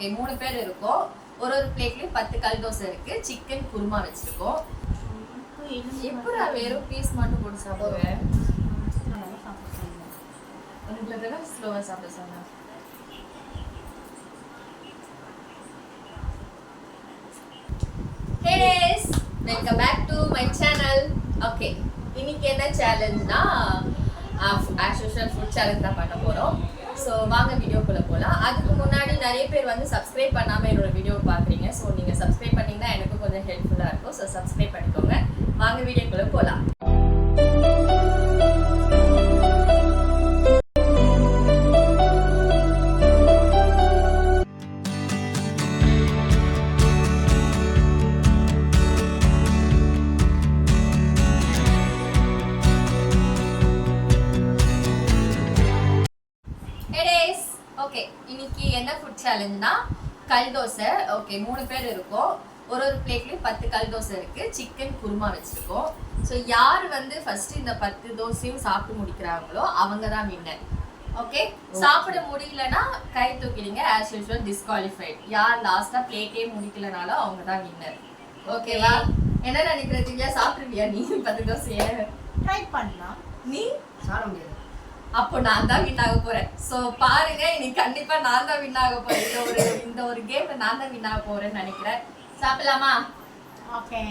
Okay மூணு பேர் இருக்கோம். ஒரு ஒரு பிளேட்லயும் பத்து கல் தோசை இருக்கு. சிக்கன் குருமா வச்சிருக்கோம். எப்படா வெறும் பீஸ் மட்டும் போட்டு சாப்பிடுவேன் உங்களை தானே ஸ்லோவா சாப்பிட சொன்னேன். Welcome back to my channel okay இன்னைக்கு என்ன சேலஞ்ச்னா ஆஸ் யூஷுவல் ஃபுட் சேலஞ்ச் தான் பண்ண போகிறோம் ஸோ வாங்க வீடியோக்குள்ளே போகலாம் அதுக்கு முன்னாடி நிறைய பேர் வந்து சப்ஸ்கிரைப் பண்ணாமல் என்னோட வீடியோ பார்க்குறீங்க. ஸோ நீங்கள் சப்ஸ்கிரைப் பண்ணிங்கன்னா எனக்கு கொஞ்சம் ஹெல்ப்ஃபுல்லாக இருக்கும். ஸோ சப்ஸ்கிரைப் பண்ணிக்கோங்க. வாங்க வீடியோக்குள்ளே போகலாம் சேலஞ்ச்னா கல் தோசை ஓகே மூணு பேர் இருக்கோம். ஒரு ஒரு பிளேட்லயும் பத்து கல் தோசை இருக்கு. சிக்கன் குருமா வச்சிருக்கோம். ஸோ யார் வந்து ஃபர்ஸ்ட் இந்த பத்து தோசையும் சாப்பிட்டு முடிக்கிறாங்களோ அவங்க தான் வின்னர் ஓகே சாப்பிட முடியலனா கை தூக்கிடுங்க. ஆஸ் யூஷுவல் டிஸ்குவாலிஃபைட் யார் லாஸ்டா பிளேட்டே முடிக்கலனாலும் அவங்க தான் வின்னர் ஓகேவா என்ன நினைக்கிற திவ்யா சாப்பிடுவியா நீ பத்து தோசைய? ட்ரை பண்ணலாம். நீ? சாப்பிட முடியாது. அப்போ நான் தான் வின் ஆக போறேன். சோ பாருங்க இன்னைக்கு கண்டிப்பா நான் தான் வின் ஆக போறேன். இந்த ஒரு இந்த ஒரு கேம்ல நான் தான் வின் ஆக போறேன்னு நினைக்கிறேன். சாப்பிடலாமா? ஓகே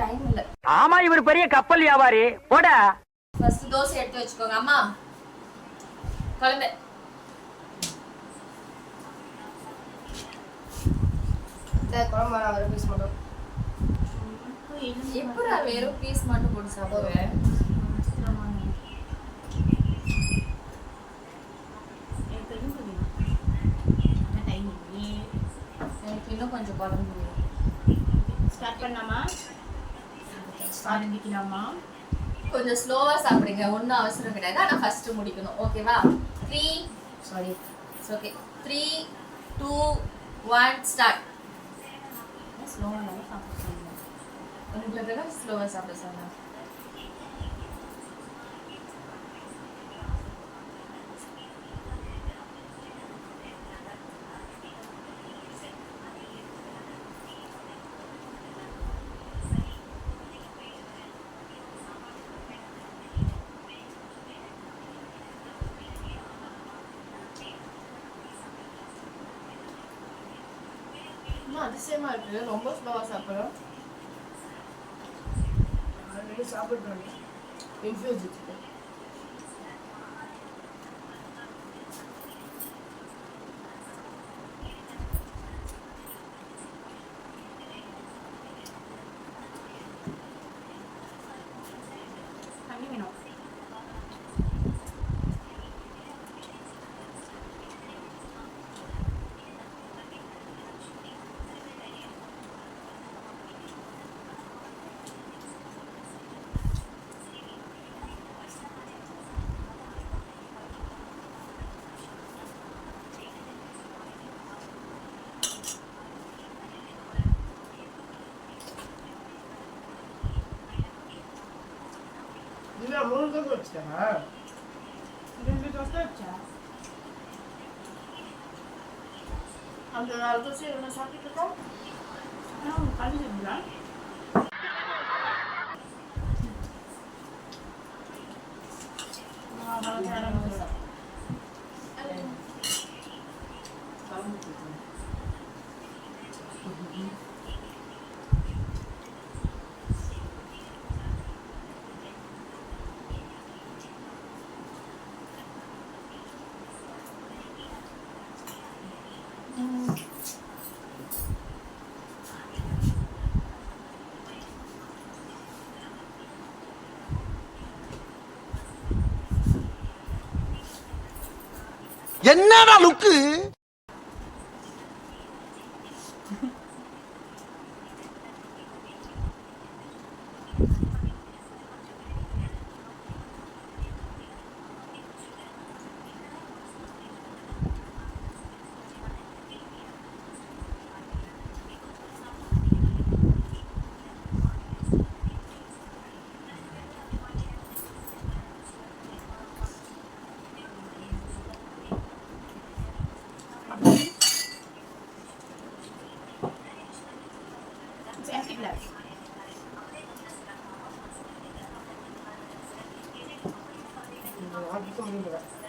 டைம் இல்ல. ஆமா இவர் பெரிய கப்பல் வியாபாரி. போட. ஃபர்ஸ்ட் தோசை எடுத்து வச்சுக்கோங்க அம்மா. குழம்பு. குழம்பு ஒரு பீஸ் மட்டும். எப்படா வெறும் பீஸ் மட்டும் போட்டு சாப்பிடுவேன் எனக்கு இன்னும் கொஞ்சம் குழம்பு. ஸ்டார்ட் பண்ணலாமா? ஆரம்பிக்கலாமா கொஞ்சம் ஸ்லோவா சாப்பிடுங்க. ஒன்றும் அவசரம் கிடையாது. ஆனா ஃபர்ஸ்ட் முடிக்கணும். ஓகேவா three sorry it's okay three two one start ஸ்லோவாக சாப்பிடுங்க உங்களை தானே ஸ்லோவா சாப்பிட சொன்னேன் இன்னும் அதிசயமா இருக்கு ரொம்ப ஸ்லோவா சாப்பிடுறோம். ஆல்ரெடி சாப்பிட்றோம் இன்ஃபியூஸ் இல்லை மூணு தோசை வச்சுட்டா ரெண்டு தோசை வச்சா அந்த நாலு தோசை என்ன சாப்பிட்டு இருக்கோம் ஆ கழிச்சுங்களா என்னடா லுக்கு 你送礼物了。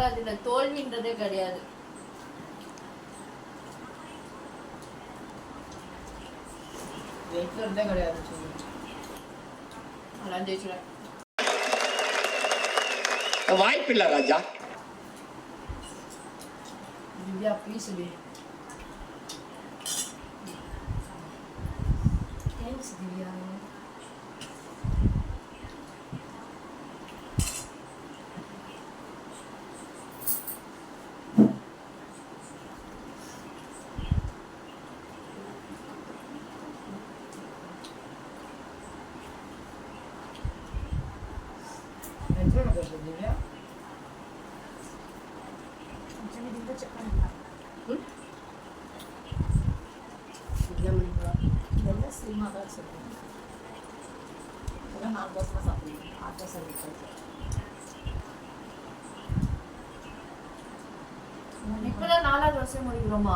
அகராதியில தோல்வின்றதே கிடையாது. ஜெயிக்கிறதே கிடையாது சொல்லு. அதெல்லாம் ஜெயிச்சுடுவேன் வாய்ப்பில்லை ராஜா. திவ்யா ப்ளீஸ் இதெல்லாம் சினிமா தான் சொல்லுவேன் இதெல்லாம் நாலு தோசை சாப்பிடுவேன் ஆறு தோசை இப்பதான் நாலாவது வருஷம் முடிக்கிறோமா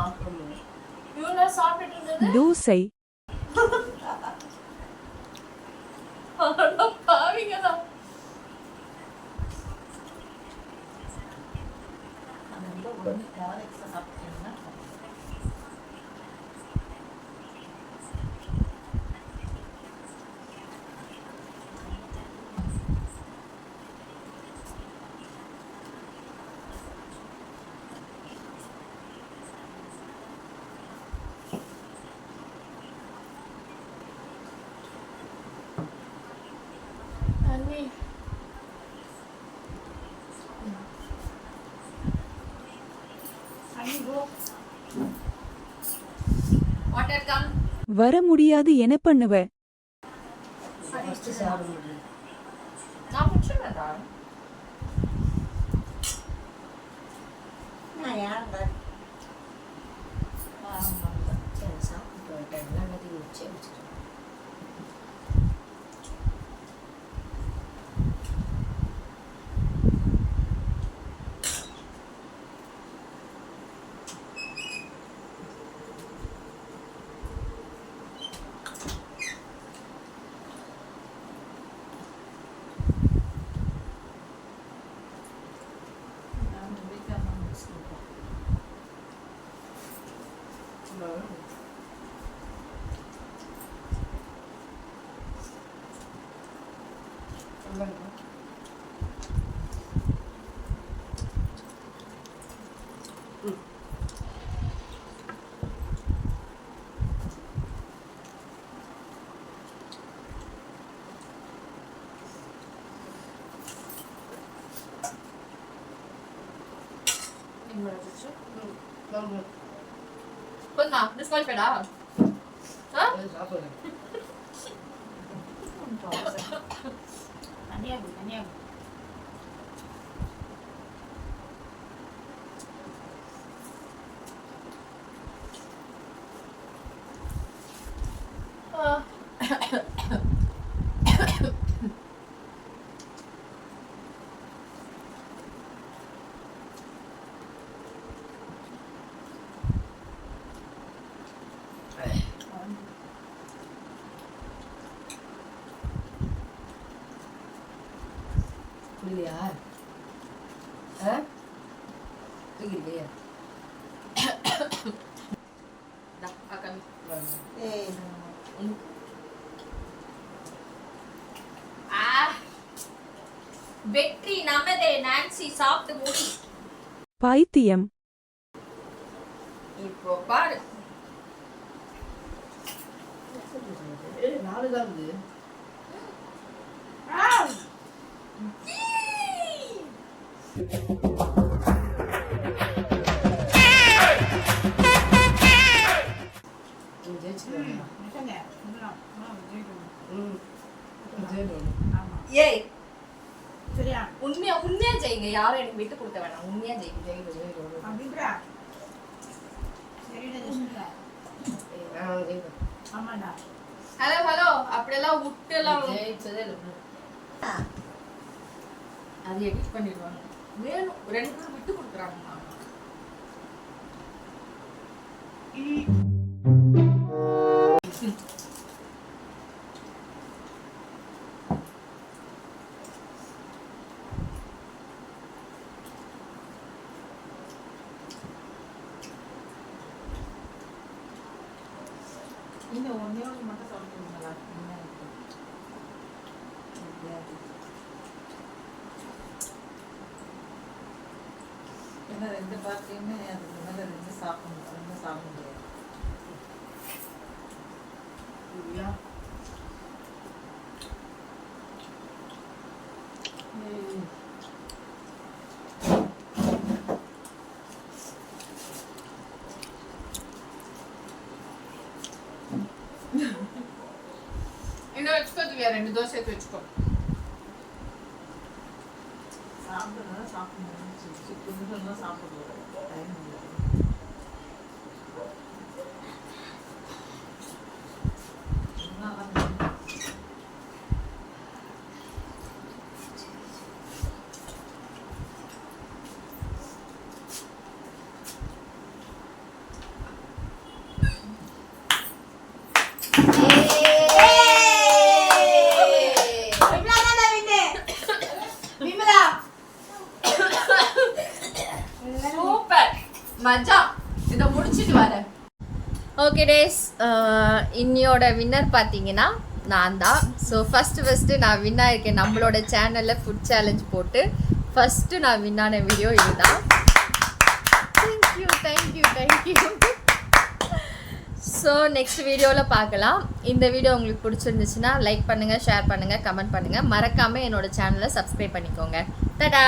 இவங்க சாப்பிட்டுட்டு இருந்தது தூசை அட பாவிங்களா அண்ணி அண்ணி கோ வர முடியாது என பண்ணுவ. நான் பிடிச்சிருந்தா கொஞ்சா டிஸ்குவாலிஃபைடா ஆ சாப்பிடுறேன் தனியாக கோ புரியலையா ஆ? ஆ. வெற்றி நமதே நான்சி சாப்பிட்டு முடி. பைத்தியம். இப்போ பாரு. ஏய் நாலு தான் இருக்குது நீ ஜெயிச்சுக்கலாம் நிஜங்க இதெல்லாம் ஆ ஜெயிக்கணும் ம் ஜெயிக்கணும் ஆமாம் ஏய். சரியா? உண்மையா உண்மையா ஜெயிங்க. யாரும் எனக்கு விட்டு கொடுக்க வேணாம். உண்மையா ஜெயிங்க. ஜெயிக்கணும் ஜெயிக்கணும் அப்படின்றா சரிடா ஆமாண்டா. ஹலோ ஹலோ அப்படியெல்லாம் விட்டு எல்லாம் ஜெயிச்சதே இல்லை. அது எடிட் பண்ணிடுவாங்க. வேணும் ரெண்டு பேரும் விட்டு கொடுக்குறாங்க. சொன்ன ரெண்டு பார்ட்டியுமே அதுக்கு மேலே ரெண்டு சாப்பிடணும் ரெண்டு சாப்பிட முடியாது திவ்யா இன்னும் வச்சுக்கோ திவ்யா ரெண்டு தோசை சேர்த்து வச்சுக்கோ சாப்பிட்றதா சாப்பிடணும். கொஞ்சம் சாப்பிடுவோம் டைம் இல்லை. என்ன மஜா இதை முடிச்சிட்டு வரேன். ஓகே டேஸ் இன்னியோட வின்னர் பார்த்தீங்கன்னா நான் தான். ஸோ ஃபஸ்ட்டு ஃபஸ்ட்டு நான் வின் ஆயிருக்கேன். நம்மளோட சேனலில் ஃபுட் சேலஞ்ச் போட்டு ஃபஸ்ட்டு நான் வின்னான வீடியோ இதுதான். Thank you thank you thank you so next வீடியோவில் பார்க்கலாம். இந்த வீடியோ உங்களுக்கு பிடிச்சிருந்துச்சுன்னா லைக் பண்ணுங்கள் ஷேர் பண்ணுங்கள் கமெண்ட் பண்ணுங்கள் மறக்காமல் என்னோட சேனலை சப்ஸ்கிரைப் பண்ணிக்கோங்க. தடா